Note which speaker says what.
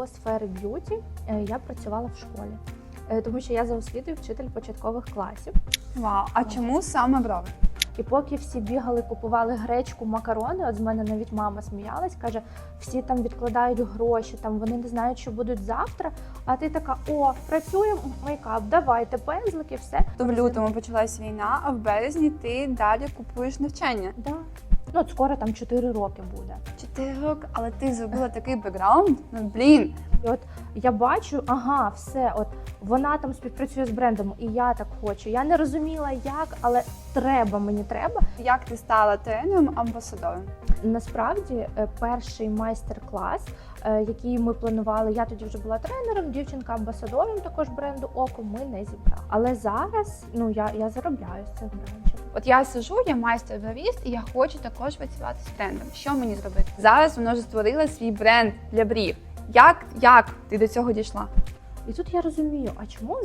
Speaker 1: до сфери б'юті е, я працювала в школі, Е, тому що я за освітою вчитель початкових класів.
Speaker 2: Вау, а чому саме брови?
Speaker 1: І поки всі бігали, купували гречку, макарони, от з мене навіть мама сміялась, каже, всі там відкладають гроші, там вони не знають, що будуть завтра. А ти така: о, працюємо мейкап, давайте пензлики, все.
Speaker 2: То в лютому почалась війна, а в березні ти далі купуєш навчання.
Speaker 1: Да. Ну, от скоро там 4 роки буде.
Speaker 2: Чотири роки, але ти зробила такий бекграунд. Ну блін,
Speaker 1: І от я бачу, ага, все, от вона там співпрацює з брендом, і я так хочу. Я не розуміла, як, але треба, мені треба.
Speaker 2: як ти стала тренером амбасадором?
Speaker 1: Насправді, е, перший майстер-клас, е, який ми планували, я тоді вже була тренером, дівчинка амбасадором також бренду Око. Ми не зібрали. Але зараз ну я, я заробляю з цих брендів.
Speaker 2: От я сижу, я майстер бровіст, і я хочу також працювати з трендом. Що мені зробити? Зараз вона вже створила свій бренд для брів. Як, як ти до цього дійшла?
Speaker 1: І тут я розумію, а чому